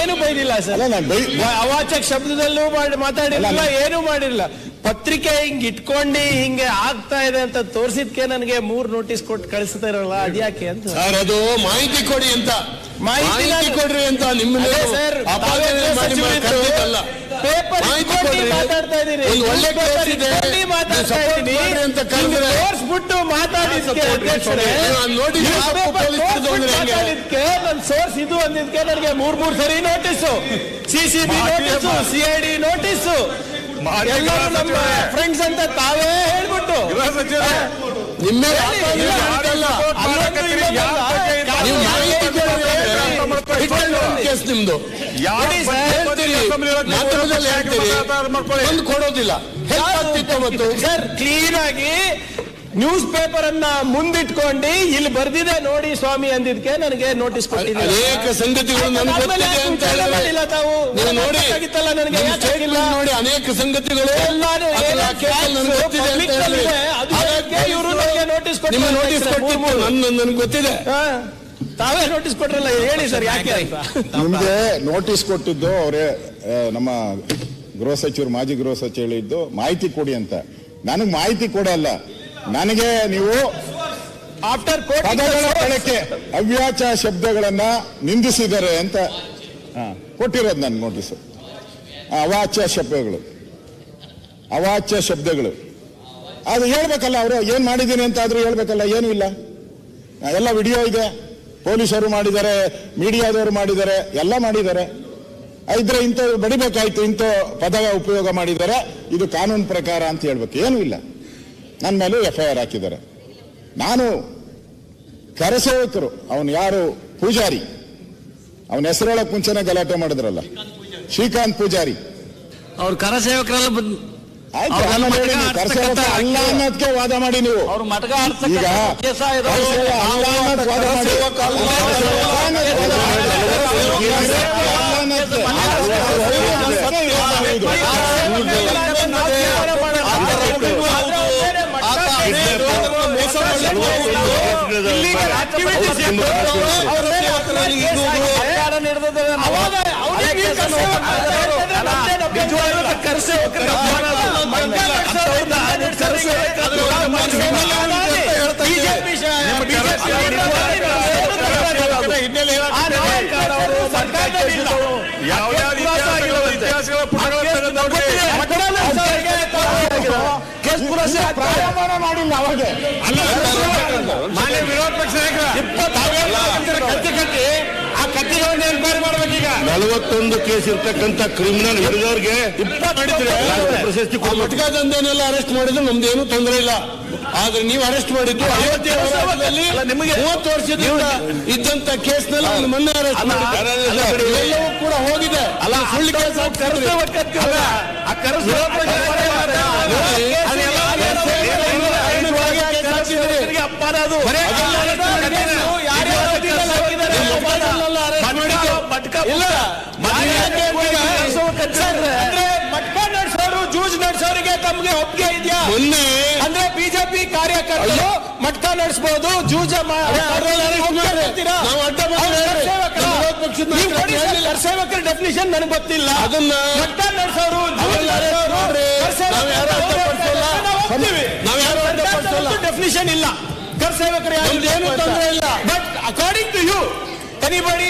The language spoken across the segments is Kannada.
ಏನು ಬೈದಿಲ್ಲ ಸರ್. ಅವಾಚಕ ಶಬ್ದದಲ್ಲೂ ಮಾಡಿ ಮಾತಾಡಿಲ್ಲ ಏನು ಮಾಡಿಲ್ಲ. ಪತ್ರಿಕೆ ಹಿಂಗ್ ಇಟ್ಕೊಂಡು ಹಿಂಗೆ ಆಗ್ತಾ ಇದೆ ಅಂತ ತೋರ್ಸಿದ್ಕೆ ನನಗೆ ಮೂರ್ ನೋಟಿಸ್ ಕೊಟ್ಟು ಕಳಿಸ್ತಾರಲ್ಲ ಅದ್ಯಾಕೆ ಅಂತ. ಸರ್ ಅದು ಮಾಹಿತಿ ಕೊಡಿ ಅಂತ. ಮಾಹಿತಿ ಕೊಡ್ರಿ ಅಂತ ನಿಮ್ಮ ಸರ್, ತೋರ್ಸ್ಬಿಟ್ಟು ಮಾತಾಡಿದ್ಕೆ ಅಧ್ಯಕ್ಷರೇ ನೀವು ಅಲ್ಲಿ ನೋಡಿ ನೀವು ಯಾವ ಪೇಪರ್ ಪೊಲೀಸ್ ಹಿಡಿದು ಅಂದ್ರೆ ಹೆಂಗೆ? ಮಾತಾಡಿದ್ಕೆ ನನ್ ಸೋರ್ಸ್ ಇದು ಅಂದಿದ್ದಕ್ಕೆ ನನಗೆ ಮೂರ್ ಮೂರ್ ಸರಿ notice CCB notice CID notice ಎಲ್ಲರೂ ನಮ್ಮ ಫ್ರೆಂಡ್ಸ್ ಅಂತ ತಾವೇ ಹೇಳ್ಬಿಟ್ಟು. ನಿಮ್ಮ ಕೇಸ್ ನಿಮ್ದು. ಹೇಳ್ತೀರಿ ಕೊಡೋದಿಲ್ಲ. ಸರ್ ಕ್ಲೀನ್ ಆಗಿ ನ್ಯೂಸ್ ಪೇಪರ್ ಅನ್ನ ಮುಂದಿಟ್ಕೊಂಡು ಇಲ್ಲಿ ಬರ್ದಿದೆ ನೋಡಿ ಸ್ವಾಮಿ ಅಂದಿದ್ಕೆ ನನಗೆ ನೋಟಿಸ್ ಕೊಟ್ಟಿದ್ದೀನಿ ಅನೇಕ ಸಂಗತಿಗಳು ನನಗೆ ತಾವು? ನೋಡಿ ನನಗೆ? ನೋಡಿ ಅನೇಕ ಸಂಗತಿಗಳು. ಎಲ್ಲಾನು ನನಗೆ ಇವ್ರು ನೋಟಿಸ್ ಕೊಟ್ಟಿದ್ದೀನಿ ಕೊಟ್ಟಿತ್ತು ಮೂರು- ನನ್ನ ನನಗೆ ಗೊತ್ತಿದೆ. ತಾವೇ ನೋಟಿಸ್ ಕೊಟ್ರಲ್ಲ ಹೇಳಿ ಸರ್ ಯಾಕೆ ಅಂತ. ನಿಮ್ಗೆ ನೋಟಿಸ್ ಕೊಟ್ಟಿದ್ದು ಅವರೇ ನಮ್ಮ ಗೃಹ ಸಚಿವರು ಮಾಜಿ ಗೃಹ ಸಚಿವ ಹೇಳಿದ್ದು ಮಾಹಿತಿ ಕೊಡಿ ಅಂತ. ನನಗೆ ಮಾಹಿತಿ ಕೊಡಲ್ಲ. ನನಗೆ ನೀವು ಆಫ್ಟರ್ ಪದಗಳ ಬಳಕೆ ಅವ್ಯಾಚ ಶಬ್ದಗಳನ್ನ ನಿಂದಿಸಿದ್ದಾರೆ ಅಂತ ಹಾ, ಕೊಟ್ಟಿರೋದು ನನ್ನ ನೋಟಿಸ್ ಅವಾಚ್ಯ ಶಬ್ದಗಳು. ಅವಾಚ್ಯ ಶಬ್ದಗಳು. ಅದು ಹೇಳ್ಬೇಕಲ್ಲ ಅವರು ಏನ್ ಮಾಡಿದ್ದೀನಿ ಅಂತ ಆದ್ರೂ ಹೇಳ್ಬೇಕಲ್ಲ ಏನೂ ಇಲ್ಲ. ಎಲ್ಲ ವಿಡಿಯೋ ಇದೆ. ಪೊಲೀಸರು ಮಾಡಿದ್ದಾರೆ, ಮೀಡಿಯಾದವರು ಮಾಡಿದ್ದಾರೆ, ಎಲ್ಲ ಮಾಡಿದ್ದಾರೆ. ಇದ್ರೆ ಇಂಥ ಬಡಿಬೇಕಾಯ್ತು, ಇಂಥ ಪದ ಉಪಯೋಗ ಮಾಡಿದ್ದಾರೆ. ಇದು ಕಾನೂನು ಪ್ರಕಾರ ಅಂತ ಹೇಳ್ಬೇಕು. ಏನೂ ಇಲ್ಲ. ನನ್ನ ಮೇಲೆ ಎಫ್ ಐ ಆರ್ ಹಾಕಿದ್ದಾರೆ. ನಾನು ಕರಸೇವಕರು ಅವನು ಯಾರು? ಪೂಜಾರಿ. ಅವನ ಹೆಸರೊಳಗೆ ಮುಂಚೆನೆ ಗಲಾಟೆ ಮಾಡಿದ್ರಲ್ಲ. ಶ್ರೀಕಾಂತ್ ಪೂಜಾರಿ. ಅವ್ರು ಕರಸೇವಕರೆಲ್ಲ ಅನ್ನೋದಕ್ಕೆ ವಾದ ಮಾಡಿ ನೀವು. ಈಗ ಆಡ್ತಕ್ಕಂಥ ಕೇಸ ಇರೋದು. ಕರಸೇವಕ ಅಲ್ಲ ಅನ್ನೋದಕ್ಕೆ ವಾದ ಮಾಡಿ ಕರಸೇವಕ ಅಲ್ಲ. ಕರಸೇವಕ ಅನ್ನೋದಕ್ಕೆ ವಾದ ಮಾಡಿ. ಕರಸೇವಕ ಅಲ್ಲ ಅನ್ನೋದಕ್ಕೆ. ಸರಿ, ಇದು. ಅವಾಗ ಮಾಡಿಲ್ಲ ಅವಾಗ ವಿರೋಧ ಪಕ್ಷ ಕತ್ತಿ ಕಟ್ಟಿ ನಲವತ್ತೊಂದು ಕೇಸ್ ಇರ್ತಕ್ಕಂಥ ಕ್ರಿಮಿನಲ್ ಹಿಡಿದವ್ರಿಗೆ ಪ್ರಶಸ್ತಿ ಮಟ್ಕ ದಂಧೆನೆಲ್ಲ ಅರೆಸ್ಟ್ ಮಾಡಿದ್ರು ನಮ್ದೇನು ತೊಂದರೆ ಇಲ್ಲ ಆದ್ರೆ ನೀವು ಅರೆಸ್ಟ್ ಮಾಡಿದ್ದು ಮೂವತ್ತು ವರ್ಷದಿಂದ ಇದ್ದಂತ ಕೇಸ್ನಲ್ಲಿ ಮೊನ್ನೆ ಅರೆಸ್ಟ್ ಮಾಡಿದ್ದಾರೆ ಎಲ್ಲವೂ ಕೂಡ ಹೋಗಿದೆ ಅಲ್ಲ ಸುಳ್ಳು ಕೇಸ್ ಹಾಕ್ತಿದ್ರು. ಅಂದ್ರೆ ಮಟ್ಕ ನಡೆಸೋರು ಜೂಜ್ ನಡೆಸೋರಿಗೆ ತಮ್ಗೆ ಒಪ್ಪಿಗೆ ಇದೆಯಾ? ಅಂದ್ರೆ ಬಿಜೆಪಿ ಕಾರ್ಯಕರ್ತರು ಮಟ್ಕ ನಡೆಸಬಹುದು ಜೂಜ. ಸೇವಕರ ಡೆಫಿನಿಷನ್ ನನಗೆ ಗೊತ್ತಿಲ್ಲ. ಅದನ್ನ ಮಟ್ಕ ನಡೆಸೋರು. ಡೆಫಿನಿಷನ್ ಇಲ್ಲ. ಕರ್ಸೇವಕರು ಏನು ತೊಂದರೆ ಇಲ್ಲ. Anybody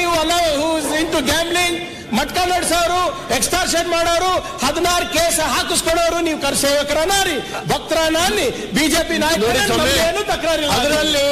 who is into gambling matka ನಡೆಸೋರು extortion ಮಾಡೋರು ಹದಿನಾರು ಕೇಸ್ ಹಾಕಿಸ್ಕೊಳ್ಳೋರು ನೀವು ಕರ್ಸೇವಕರನ್ನ ರೀ ಭಕ್ತರನ್ನ ಬಿಜೆಪಿ ನಾಯಕರು ಏನು ತಕರಾರಿಲ್ಲ. ಅದರಲ್ಲಿ